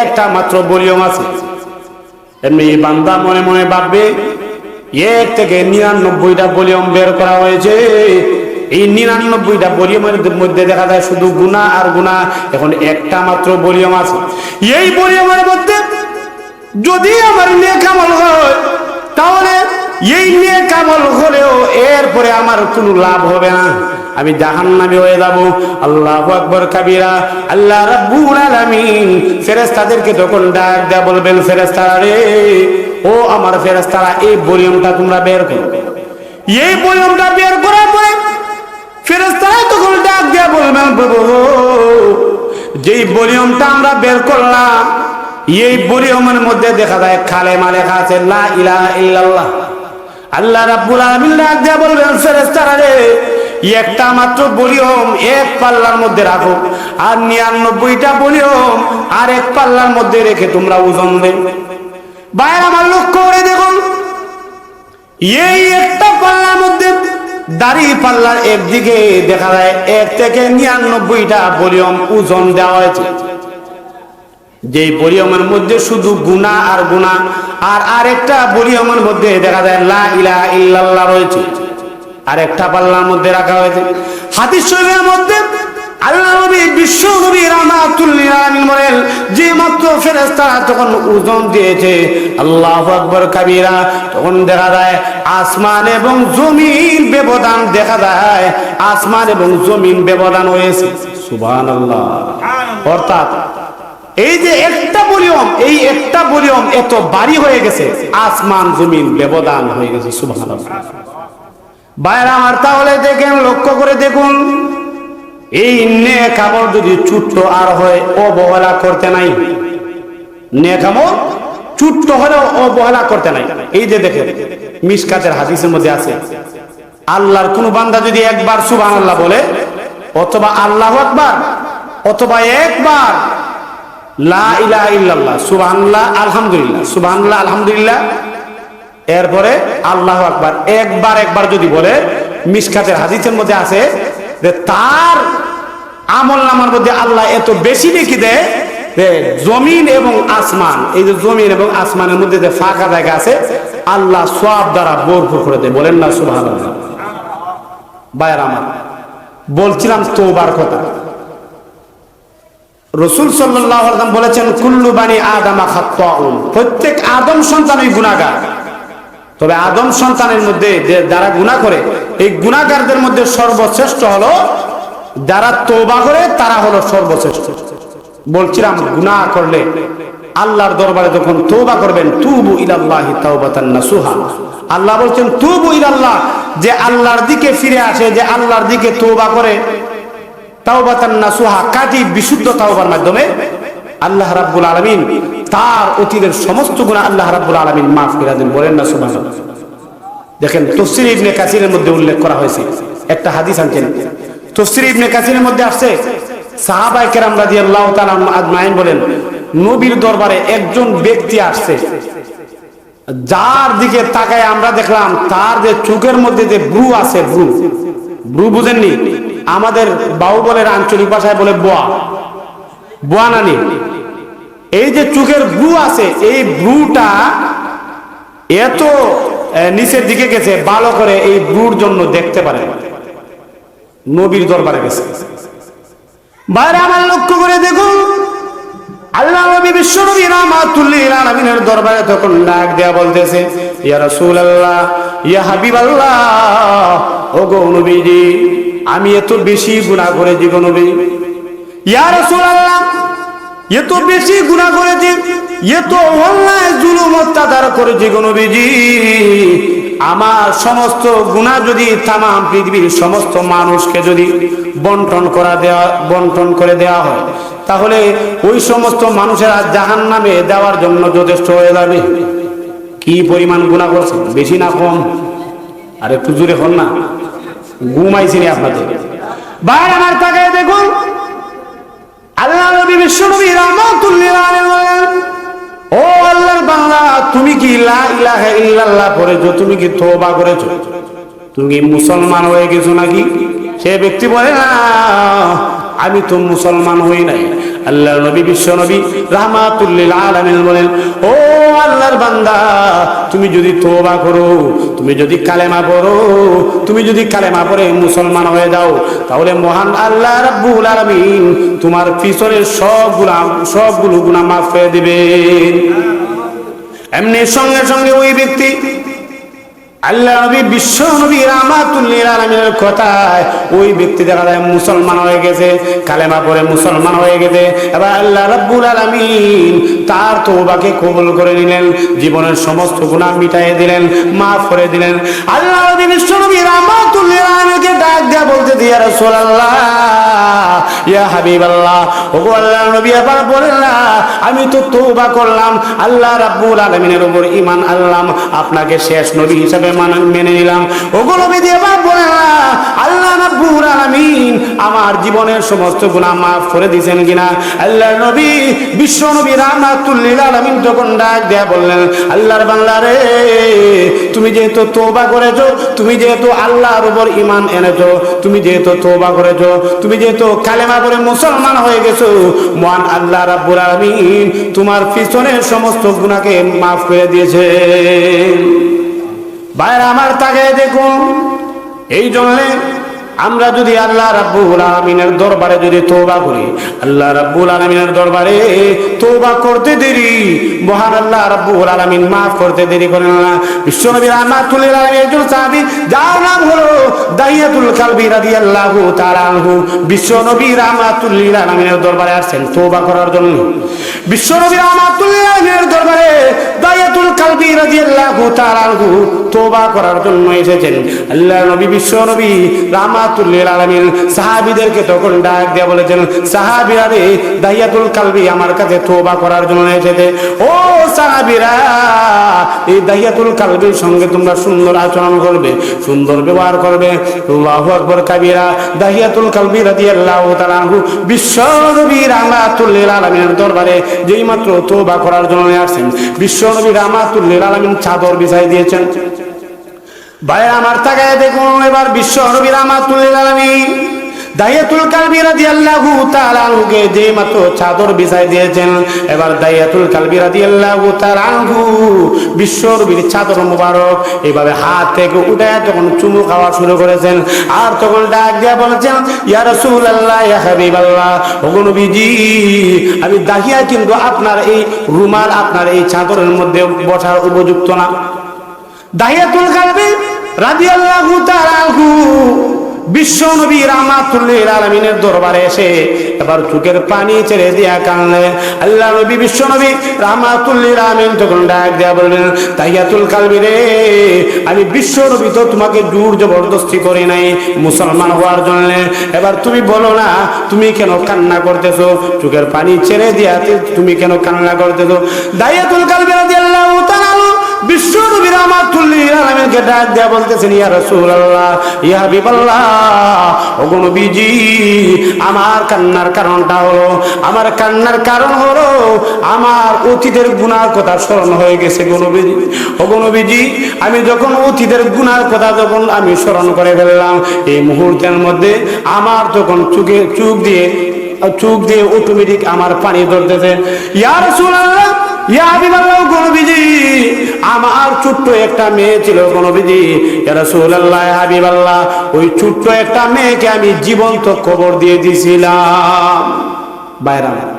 একটা মাত্র বলিয়ম আছে। এমনি বান্দা মনে মনে ভাববে এক থেকে নিরানব্বইটা বলিয়ম বের করা হয়েছে। এই নিরানব্বইটা বলিয়মের মধ্যে দেখা যায় শুধু গুণা আর গুণা এখন একটা মাত্র বলিয়ম আছে। এই বলিয়মের মধ্যে যদি আমার নিয়ে কামল হয়, তাহলে এই নিয়ে কামল হলেও এরপরে আমার কোনো লাভ হবে না। আমি জাহান নামে হয়ে যাব। আল্লাহ আকবর কাবিরা, আল্লাহ রাব্বুল আলামিন ফেরেশতাদেরকে তখন ডাক দেয়া বলবেন, ফেরেশতারা রে, ও আমার ফেরেশতারা, এই বলিয়মটা তোমরা বের করো। এই বলিয়মটা বের করার পরে ফেরেশতারা তখন ডাক দেয়া বলবেন, প্রভু, যেই বলিয়মটা আমরা বের করলাম, এই বলিয়মের মধ্যে দেখা যায় খালেমা লেখা আছে, লা ইলাহা ইল্লাল্লাহ। আল্লাহ রাব্বুল আলামিন ডাক দেয়া বলবেন, ফেরেশতারা রে একটা মাত্র বলিয়ম এক পাল্লার মধ্যে রাখো। আর নিরানব্বইটা বলিয়ম আর এক পাল্লার মধ্যে রেখে তোমরা ওজন দে বাইরে আমার লক্ষ্য করে দেখুন এই একটা পাল্লার মধ্যে দাড়ি পাল্লার একদিকে দেখা যায় এক থেকে নিরানব্বইটা বলিয়ম ওজন দেওয়া হয়েছে। যে বলিয়মের মধ্যে শুধু গুণা আর গুণা, আর আরেকটা বলিয়মের মধ্যে দেখা যায়, লা ইলাহা ইল্লাল্লাহ রয়েছে। আর একটা পাল্লার মধ্যে রাখা হয়েছে। হাদিস শরীফের মধ্যে আল্লাহ তখন দিয়েছে তখন দেখা আসমান এবং জমিন ব্যবধান দেখা যায়। আসমান এবং জমিন ব্যবধান হয়েছে। সুবহানাল্লাহ। অর্থাৎ এই যে একটা বলিয়ম এই একটা বলিয়ম এত বাড়ি হয়ে গেছে, আসমান জমিন ব্যবধান হয়ে গেছে। সুবহানাল্লাহ। বাইরে আমার তাহলে দেখেন, লক্ষ্য করে দেখুন। এই নেকামল যদি চুট্ট আর হয়, অবহেলা করতে নাই। নেকামল চুট্ট হলেও অবহেলা করতে নাই। এই যে দেখেন, মিসকাতের হাদিসের মধ্যে আছে, আল্লাহর কোন বান্দা যদি একবার সুবহানাল্লাহ বলে, অথবা আল্লাহ একবার অথবা একবার, লা ইলাহা ইল্লাল্লাহ, সুবহানাল্লাহ, আলহামদুলিল্লাহ সুবহানাল্লাহ, আলহামদুলিল্লাহ এরপরে আল্লাহ আকবার, একবার একবার যদি বলে, মিসকাতের হাদিসের মধ্যে আছে যে তার আমল নামার মধ্যে আল্লাহ এত বেশি দেখি দেয় জমিন এবং আসমান, এই যে জমিন এবং আসমানের মধ্যে যে ফাঁকা জায়গা আছে, আল্লাহ সব দ্বারা ভরপুর করে দেয়। বলেন না সুবাহ বায়ের আমার, বলছিলাম তোবার কথা। রসুল সাল্লাহ বলেছেন, কুল্লু বাণী আদামা খাত্তাউন। প্রত্যেক আদম সন্তানই গুণাগার তবে আদম সন্তানের মধ্যে যে যারা গুণা করে, এই গুণাগারদের মধ্যে সর্বশ্রেষ্ঠ হলো যারা তোবা করে, তারা হলো সর্বশ্রেষ্ঠ। বলছিলাম, গুনাহ করলে আল্লাহর দরবারে যখন তৌবা করবেন, তুবু ইলাল্লাহি তাওবাতান নাসুহা। আল্লাহ বলছেন, তুবু ইলাল্লাহ, যে আল্লাহর দিকে ফিরে আসে, যে আল্লাহর দিকে তৌবা করে, তাওবাতান নাসুহা কাটি বিশুদ্ধ তাওবার মাধ্যমে আল্লাহ রাব্বুল আলামিন তার অতীতের সমস্ত গুনাহ আল্লাহ রাব্বুল আলামিন মাফ করে বলেন না সুবহানাল্লাহ। দেখেন তফসির ইবনে কাসিরের মধ্যে উল্লেখ করা হয়েছে, একটা হাদিস আনছেন। তফসির ইবনে কাসিরের মধ্যে আসছে সাহাবাই কেরাম রাদিয়াল্লাহু তাআলা আজমাইন বলেন, নবীর দরবারে একজন ব্যক্তি আসছে, যার দিকে তাকায় আমরা দেখলাম তার যে চোখের মধ্যে যে ব্রু আছে ব্রু ব্রু বুঝেননি? আমাদের বাহুবলের আঞ্চলিক ভাষায় বলে বোয়া। বোয়া নানি এই যে চোখের ব্রু আছে, এই ব্রুটা এত নিচের দিকে গেছে, ভালো করে এই ব্রুর জন্য দেখতে পারে। নবীর দরবারে গেছে। বাইরে আমার লক্ষ্য করে দেখুন, আল্লাহ দরবারে তখন দেয়া বলতেছে, ইয়া নবীজি, আমি এত বেশি গুনাহ করে গো নবী। ইয়া এত বেশি গুনাহ করেছি, এত অন্যায় জুলুম অত্যাচার করেছি গো নবীজি। আমার সমস্ত গুণা যদি তামাম পৃথিবীর সমস্ত মানুষকে যদি বন্টন করা দেওয়া বন্টন করে দেওয়া হয়, তাহলে ওই সমস্ত মানুষেরা জাহান নামে দেওয়ার জন্য যথেষ্ট হয়ে যাবে। কি পরিমাণ গুণা করছে? বেশি না কম? আর একটু জোরে হন না। ঘুমাইছিনি আপনাদের। বাইরে আমার তাকায় দেখুন। তুমি কি তুমি মুসলমান হয়ে গেছো নাকি? সে ব্যক্তি বলে আমি তো মুসলমান হই নাই। আল্লাহ নবী বিশ্ব নবী রাহমাতুল্লিল আলামিন বলেন, ও আল্লাহর বান্দা। তুমি যদি তোবা করো, তুমি যদি কালেমা পড়ো, তুমি যদি কালেমা পড়ে মুসলমান হয়ে যাও, তাহলে মহান আল্লাহ রাব্বুল আলামিন তোমার পিছনের সবগুলা, সবগুলো গুনাহ মাফ করে দিবেন। এমনি সঙ্গে সঙ্গে ওই ব্যক্তি আল্লাহ নবী, বিশ্ব নবী রামাতুল্লিল আলমিনের কথায় ওই ব্যক্তি দেখা যায় মুসলমান হয়ে গেছে, কালেমা পরে মুসলমান হয়ে গেছে। এবার আল্লাহ রাব্বুল আলামিন তার তওবাকে কবুল করে নিলেন, জীবনের সমস্ত গুণা মিটাই দিলেন, মাফ করে দিলেন। আল্লাহ নবী, বিশ্ব নবী রামাতুল্লিল ডাক দেয়া বলতে দিয়া রাসূলুল্লাহ ইয়া হাবিবাল্লাহ। ওগো আল্লাহর নবী আবার বলেন, না, আমি তো তওবা করলাম। আল্লাহ রাব্বুল আলামিনের উপর ঈমান আনলাম। আপনাকে শেষ নবী হিসাবে মান- নিলাম। ওগো নবী দিয়ে আমার জীবনের সমস্ত গুণা মাফ করে দিয়েছেন কিনা? আল্লাহ নবী, বিশ্ব নবী রাহমাতুল্লিল আলামিন তখন ডাক দেয়া বললেন, আল্লাহর বান্দা রে, তুমি যেহেতু তওবা করেছ, তুমি যেহেতু আল্লাহর উপর ইমান এনেছো, তুমি যেহেতু তওবা করেছ, তুমি যেহেতু কালেমা করে মুসলমান হয়ে গেছো, মহান আল্লাহ রাব্বুল আলামিন তোমার পিছনের সমস্ত গুণাকে মাফ করে দিয়েছে বাইরে আমার তাকে দেখুন, এই জন্য আমরা যদি আল্লাহ রাব্বুল আলামিনের দরবারে যদি তওবা করি, আল্লাহ রাব্বুল আলামিনের দরবারে তওবা করতে দেরি, মহান আল্লাহ রাব্বুল আলামিন maaf করতে দেরি করেন না। বিশ্বনবী রাহমাতুল্লিল আলামিন একজন সাহাবী, যার নাম হলো দাইয়াতুল কালবি রাদিয়াল্লাহু তাআলা আনহু। বিশ্বনবী রাহমাতুল্লিল আলামিনের দরবারে আসছেন তওবা করার জন্য। বিশ্বনবী রাহমাতুল্লিল আলামিনের দরবারে দাইয়াতুল কালবি রাদিয়াল্লাহু তাআলা আনহু তওবা করার জন্য এসেছেন। আল্লাহ নবী, বিশ্বনবী রাহমাতুল্লিল আলামিন। সাহাবীদেরকে তখন ডাক দিয়ে বলেছেন সাহাবীরা রে দাইয়াতুল কালবি আমার কাছে তওবা করার জন্য এসেছে। ও সাহাবীরা, এই দাইয়াতুল কালবির সঙ্গে তোমরা সুন্দর আচরণ করবে, সুন্দর ব্যবহার করবে। আল্লাহু আকবার কাবীরা, দাইয়াতুল কালবি রাদিয়াল্লাহু তাআলা রাহমাতুল্লিল আলামিনের দরবারে যেই মাত্র তওবা করার জন্য আসেন বিশ্ব নবী রাহমাতুল্লিল আলামিন চাদর বিছাই দিয়েছেন। ভাই আমার তাকায় দেখুন, এবার বিশ্ব নবী রাহমাতুল্লিল আলামিন দাইয়াতুল কালবি রাদিয়াল্লাহু তাআলা আনহুকে যে মাত্র চাদর বিছাই দিয়েছেন, এবার দাইয়াতুল কালবি রাদিয়াল্লাহু তাআলা আনহু বিশ্ব নবীর চাদর মুবারক এইভাবে হাত থেকে উঠে যখন চুমু খাওয়া শুরু করেছেন, আর তখন ডাক দিয়ে বলেছেন, ইয়া রাসূলুল্লাহ, ইয়া হাবিবাল্লাহ, ওগো নবীজি, আমি দাহিয়া কিন্তু আপনার এই রুমাল, আপনার এই চাদরের মধ্যে বসার উপযুক্ত না। দাহিয়াতুল কালবি আমি বিশ্ব নবী তো তোমাকে জোর জবরদস্তি করি নাই, মুসলমান হওয়ার জন্য। এবার তুমি বলো না, তুমি কেন কান্না করতেছো? চোখের পানি ছেড়ে দিয়া তুমি কেন কান্না করতেছো? দাইয়াতুল কালবি রাদিয়াল্লাহু আমার কান্নার কারণটা হলো, আমার কান্নার কারণ হলো, আমার অতীতের কথা স্মরণ হয়ে গেছে আমি যখন অতীতের গুনার কথা যখন আমি স্মরণ করে ফেললাম, এই মুহূর্তের মধ্যে আমার যখন চোখে চোখ দিয়ে চোখ দিয়ে অটোমেটিক আমার পানি ধরতেছে ইয়ার ইয়া গনবিজি আমার ছোট্ট একটা মেয়ে ছিল ওই ছোট্ট একটা মেয়েকে আমি জীবন্ত খবর দিয়ে দিয়েছিলাম। বাইরাম